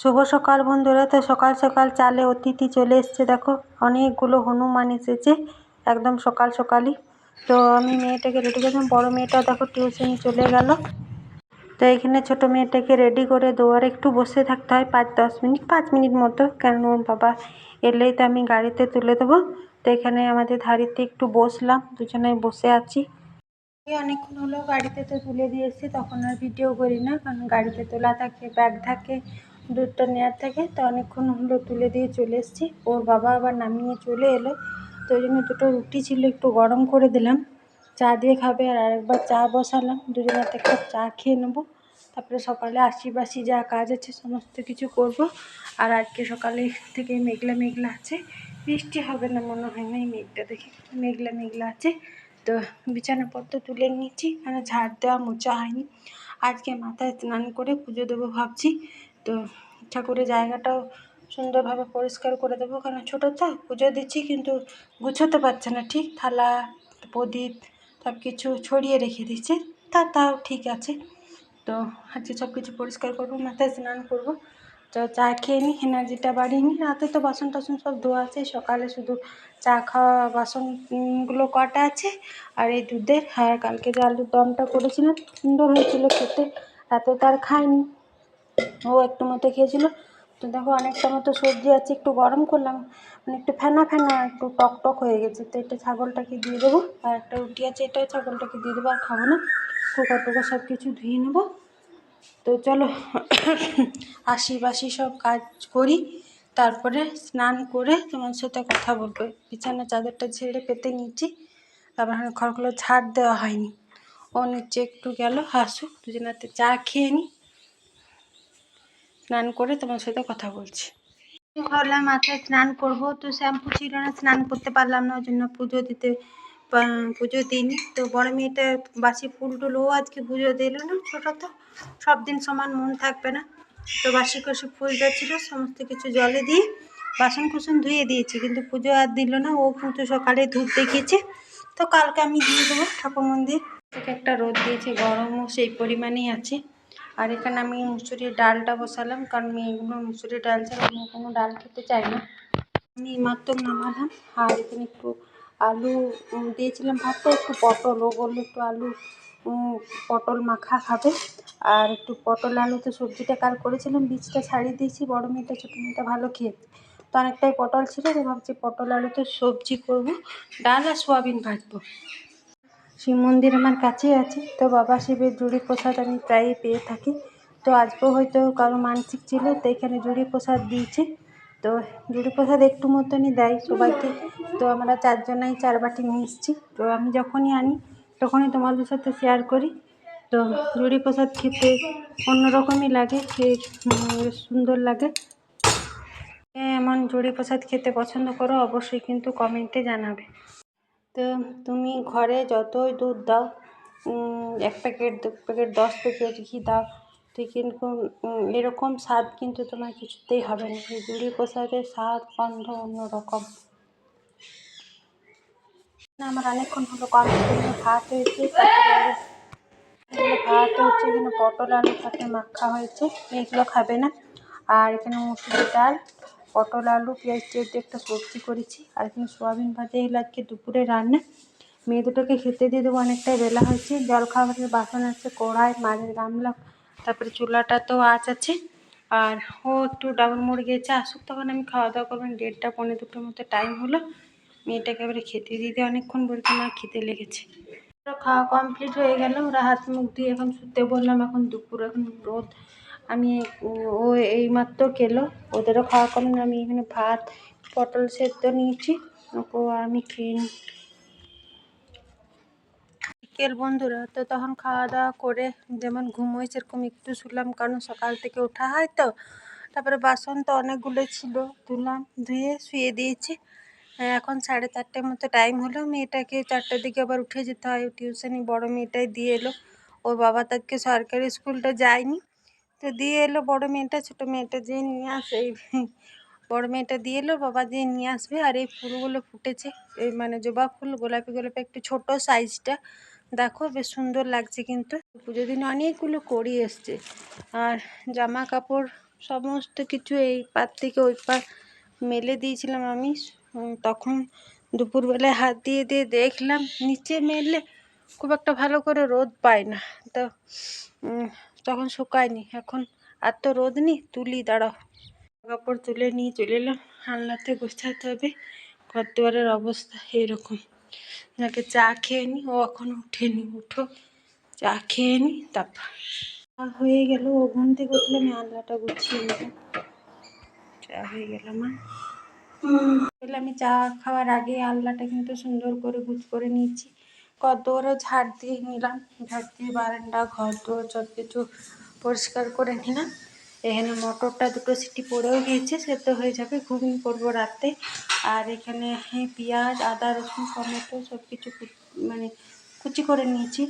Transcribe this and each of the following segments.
শুভ সকাল বন্ধুরা। তো সকাল সকাল চালে অতিথি চলে এসছে, দেখো। অনেকগুলো হনুমান এসেছে, একদম সকাল সকালই। তো আমি মেয়েটাকে রেডি করলাম বড় মেয়েটা দেখো টিউশন চলে গেল। তো এখানে ছোট মেয়েটাকে রেডি করে দুয়ারে একটু বসে থাকতে হয়, পাঁচ, দশ মিনিট, পাঁচ মিনিট মতো। কেন বাবা এলেই তো আমি গাড়িতে তুলে দেবো। তো এখানে আমাদের ধারিতে একটু বসলাম দুজনে বসে আছি। অনেকক্ষণ হলো গাড়িতে তো তুলে দিয়ে এসেছি, তখন আর ভিডিও করি না, কারণ গাড়িতে তোলা থাকে ব্যাগ থাকে। দুধটা নেওয়ার থাকে তো অনেকক্ষণ হলো তুলে দিয়ে চলে এসেছি। ওর বাবা আবার নামিয়ে চলে এলো। তো ওই জন্য দুটো রুটি ছিল, একটু গরম করে দিলাম। চা দিয়ে খাবে আর আরেকবার চা বসালাম। দুজনের একটা চা খেয়ে নেব। তারপরে সকালে আশিবাসি যা কাজ আছে সমস্ত কিছু করব। আর আজকে সকালে থেকে মেঘলা মেঘলা আছে। বৃষ্টি হবে না মনে হয় না এই মেঘটা দেখে। মেঘলা মেঘলা আছে। তো বিছানাপত্র তুলে নিয়েছি। মানে ঝাড় দেওয়া মোচা হয়নি। আজকে মাথায় স্নান করে পুজো দেবো ভাবছি। তো ঠাকুরের জায়গাটাও সুন্দরভাবে পরিষ্কার করে দেবো। কারণ ছোটো তো, পুজো দিচ্ছি কিন্তু গুছোতে পারছে না। ঠিক থালা, প্রদীপ সব কিছু ছড়িয়ে রেখে দিচ্ছে তা, তাও ঠিক আছে। তো আজকে সব কিছু পরিষ্কার করব, মাথায় স্নান করব। তো চা খেয়ে নিই এনার্জিটা বাড়িয়ে নিই রাতে তো বাসন টাসন সব ধোয়া আছে। সকালে শুধু চা খাওয়া, বাসনগুলো কটা আছে আর এই দুধের। আর কালকে যে আলুর দমটা করেছিলাম, সুন্দর হয়েছিল খেতে। রাতে তো আর খাইনি। ও একটু মতো খেয়েছিল। তো দেখো অনেকটা মতো সবজি আছে, একটু গরম করলাম। মানে একটু ফেনা ফেনা, একটু টক টক হয়ে গেছে। তো এটা ছাগলটাকে দিয়ে দেবো। আর একটা রুটি আছে, এটাও ছাগলটাকে দিয়ে দেবো, আর খাব না। কুকার টুকার সব কিছু ধুয়ে নেব। তো চলো আশি বাসি সব কাজ করি। তারপরে স্নান করে তোমার সাথে কথা বলব। বিছানা চাদরটা ছেড়ে পেতে নিচ্ছি তারপর ঘরগুলো ছাড় দেওয়া হয়নি। ও নিচে একটু গেল, আসুক, দুজনাতে চা খেয়ে নিই স্নান করে তোমার সাথে কথা বলছি। ভাবলাম মাথায় স্নান করব। তো শ্যাম্পু ছিল না স্নান করতে পারলাম না ওই জন্য পুজো দিতে পুজো দিইনি। তো বড় মেয়েটা বাসি ফুল টুল ও আজকে পুজো দিল না ছোটো তো। সব দিন সমান মন থাকবে না। তো বাসি কষি ফুল যা ছিল সমস্ত কিছু জলে দিয়ে বাসন কুসন ধুয়ে দিয়েছি কিন্তু পুজো আর দিল না। ও কিন্তু সকালে ধূপ দেখিয়েছে। তো কালকে আমি দিয়ে দেবো ঠাকুর মন্দির। থেকে একটা রোদ দিয়েছে গরমও সেই পরিমাণেই আছে। আর এখানে আমি মুসুরির ডালটা বসালাম, কারণ মেয়েগুলো মুসুরির ডাল ছাড়া অন্য কোনো ডাল খেতে চাই না। আমি মাত্র নামালাম, আর এখানে একটু আলু দিয়েছিলাম ভাতটা একটু পটল। ও বলল একটু আলু পটল মাখা খাবে আর একটু পটল আলু তো সবজিটা কাল করেছিলাম, বীজটা ছাড়িয়ে দিয়েছি, বড় মেয়েটা, ছোটো মেয়েটা ভালো খেয়েছে তো অনেকটাই পটল ছিল, তো ভাবছি পটল আলুতে সবজি করব, ডাল আর সোয়াবিন ভাজবো। শিব মন্দির আমার কাছেই আছে। তো বাবা শিবের জুড়ি প্রসাদ আমি প্রায়ই পেয়ে থাকি। তো আজকেও হয়তো কারও মানসিক ছিল, তো এখানে জুড়ি প্রসাদ দিয়েছে। তো জুড়ি প্রসাদ একটু মতনই দেয় সবাইকে। তো আমরা চারজনাই চার বাটি এসেছি। তো আমি যখনই আনি, তখনই তোমাদের সাথে শেয়ার করি। তো জুড়ি প্রসাদ খেতে অন্যরকমই লাগে সুন্দর লাগে। এমন জুড়ি প্রসাদ খেতে পছন্দ করো, অবশ্যই কিন্তু কমেন্টে জানাবে। তো তুমি ঘরে যতই দুধ দাও এক প্যাকেট, দু প্যাকেট, দশ প্যাকেট ঘি দাও তুই কিন্তু এরকম স্বাদ কিন্তু তোমার কিছুতেই হবে না। জুড়ি প্রসাদের স্বাদ গন্ধ অন্যরকম। আমার অনেকক্ষণ হলো কমপ্লিট ভাত হয়েছে ভাত হচ্ছে এখানে পটল, আলু সাথে মাখা হয়েছে, এগুলো খাবে না। আর এখানে মুসুরির ডাল পটল, আলু, পেঁয়াজ দিয়ে একটা সবজি করেছি। আর এখানে সোয়াবিন ভাজা এগুলো আজকে দুপুরে রান্না। মেয়ে দুটোকে খেতে দিয়ে দেবো, অনেকটাই বেলা হয়েছে। জল খাবারের বাসন আছে, কড়াই, মাঝের গামলা, তারপরে চুলাটা তো আঁচ আছে। আর ও একটু ডাবল মোড় গিয়েছে আসুক তখন আমি খাওয়া দাওয়া করবেন দেড়টা পনেরো দুটোর মতো টাইম হলো। মেয়েটাকে এবারে খেতে দিতে অনেকক্ষণ বলতে মা খেতে লেগেছে। খাওয়া কমপ্লিট হয়ে গেল। ওরা হাত মুখ দিয়ে এখন শুতে বললাম, এখন দুপুর, এখন রোদ। আমি, ও এইমাত্র খেলো। ওদেরও খাওয়া কমে আমি এখানে ভাত, পটল সেদ্ধ নিয়েছি। ওকে আমি খেয়ে বিকেল বন্ধুরা, তো তখন খাওয়া দাওয়া করে যেমন ঘুম হয় সেরকম একটু শুলাম। কারণ সকাল থেকে ওঠা হয় তো। তারপরে বাসন তো অনেকগুলো ছিল। ধুলাম, ধুয়ে শুয়ে দিয়েছি। এখন সাড়ে চারটের মতো টাইম হলো। মেয়েটাকে চারটের দিকে আবার উঠে যেতে হয়। টিউশনি বড় মেয়েটাই দিয়ে এলো। ওর বাবা তাকে সরকারি স্কুলটা যায়নি। তো দিয়ে এলো বড় মেয়েটা, ছোটো মেয়েটা যেয়ে নিয়ে আসে, এই বড় মেয়েটা দিয়ে এলো, বাবা যেয়ে নিয়ে আসবে, আর এই ফুলগুলো ফুটেছে। এই মানে জবা ফুল, গোলাপি গোলাপি, একটু ছোট সাইজটা। দেখো বেশ সুন্দর লাগছে কিন্তু। পুজো দিন অনেকগুলো করি এসছে। আর জামা কাপড় সমস্ত কিছু এই পার থেকে ওই পার মেলে দিয়েছিলাম আমি। তখন দুপুরবেলায় হাত দিয়ে দিয়ে দেখলাম, নিচে মেললে খুব একটা ভালো করে রোদ পায় না। তো তখন শুকায়নি। এখন আর তো রোদ নেই, তুলি, দাঁড়াও। কাপড় তুলে নিয়ে চলে এলাম। আলনাতে গোছাতে হবে। ঘর দুয়ারের অবস্থা এরকম। নাকি চা খেয়ে নি? ও এখনও উঠেনি উঠো। চা খেয়ে নি, তারপর। হয়ে গেল। ও ঘুম থেকে উঠলে আমি আলনাটা গুছিয়ে নেব। চা হয়ে গেল আমার আমি চা খাওয়ার আগে আলনাটা কিন্তু সুন্দর করে গুছ করে নিয়েছি। দুয়ারও ঝাড় দিয়ে নিলাম। ঝাড় দিয়ে বারান্দা, ঘর দুয়ার সব কিছু পরিষ্কার করে নিলাম। এখানে মটরটা দুটো সিটি পড়েও গিয়েছে, সেদ্ধ হয়ে যাবে ঘুগনি করব রাতে। আর এখানে পেঁয়াজ, আদা, রসুন, টমেটো সব কিছু মানে কুচি করে নিয়েছি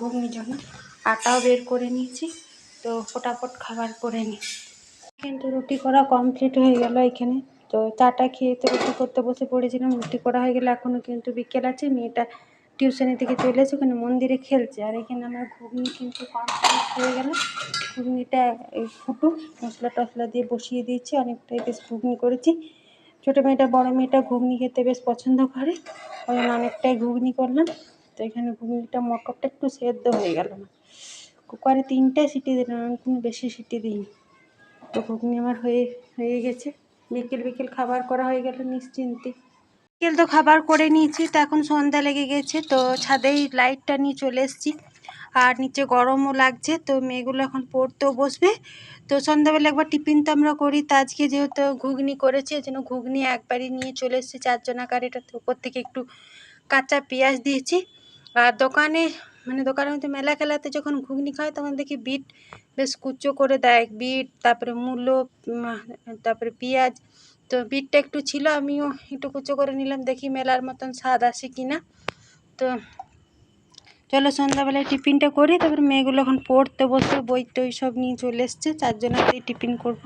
ঘুগনির জন্য। আটাও বের করে নিয়েছি, তো ফটাফট খাবার করে নিই। কিন্তু রুটি করা কমপ্লিট হয়ে গেল এখানে। তো চাটা খেয়ে তো রুটি করতে বসে পড়েছিলাম, রুটি করা হয়ে গেলে এখনও কিন্তু বিকেল আছে, মেয়েটা টিউশনি থেকে চলে এসে ওখানে মন্দিরে খেলছে। আর এখানে আমার ঘুগনি কিন্তু কমপ্লিট হয়ে গেল। ঘুগনিটা ফুটুক মশলা টশলা দিয়ে বসিয়ে দিয়েছি। অনেকটাই বেশ ঘুগনি করেছি। ছোটো মেয়েটা, বড় মেয়েটা ঘুগনি খেতে বেশ পছন্দ করে। ওই অনেকটাই ঘুগনি করলাম। তো এখানে ঘুগনিটা মটরটা একটু সেদ্ধ হয়ে গেল। না কুকারে তিনটে সিটি দিলাম, আমি কোনো বেশি সিটি দিইনি। তো ঘুগনি আমার হয়ে হয়ে গেছে। বিকেল বিকেল খাবার করা হয়ে গেল নিশ্চিন্তে। বিকেল তো খাবার করে নিয়েছি, তো এখন সন্ধ্যা লেগে গেছে, তো ছাদেই লাইটটা নিয়ে চলে এসেছি। আর নিচে গরমও লাগছে, তো মেয়েগুলো এখন পড়তেও বসবে। তো সন্ধ্যাবেলা একবার টিফিন তো আমরা করি, তো আজকে যেহেতু ঘুগনি করেছি ওই জন্য ঘুগনি একবারই নিয়ে চলে এসেছি চারজন আকার এটাতে উপর থেকে একটু কাঁচা পেঁয়াজ দিয়েছি। আর দোকানে মানে দোকানের মধ্যে মেলা খেলাতে যখন ঘুগনি খায়, তখন দেখি বিট বেশ কুচো করে দেয়, বিট, তারপরে মূলো তারপরে পেঁয়াজ তো বিটটা একটু ছিল, আমিও একটু কুচো করে নিলাম, দেখি মেলার মতন স্বাদ আসে কি না তো চলো সন্ধ্যাবেলায় টিফিনটা করি, তারপর মেয়েগুলো এখন পড়তে বসে, বই টই সব নিয়ে চলে এসছে চারজনের টিফিন করব।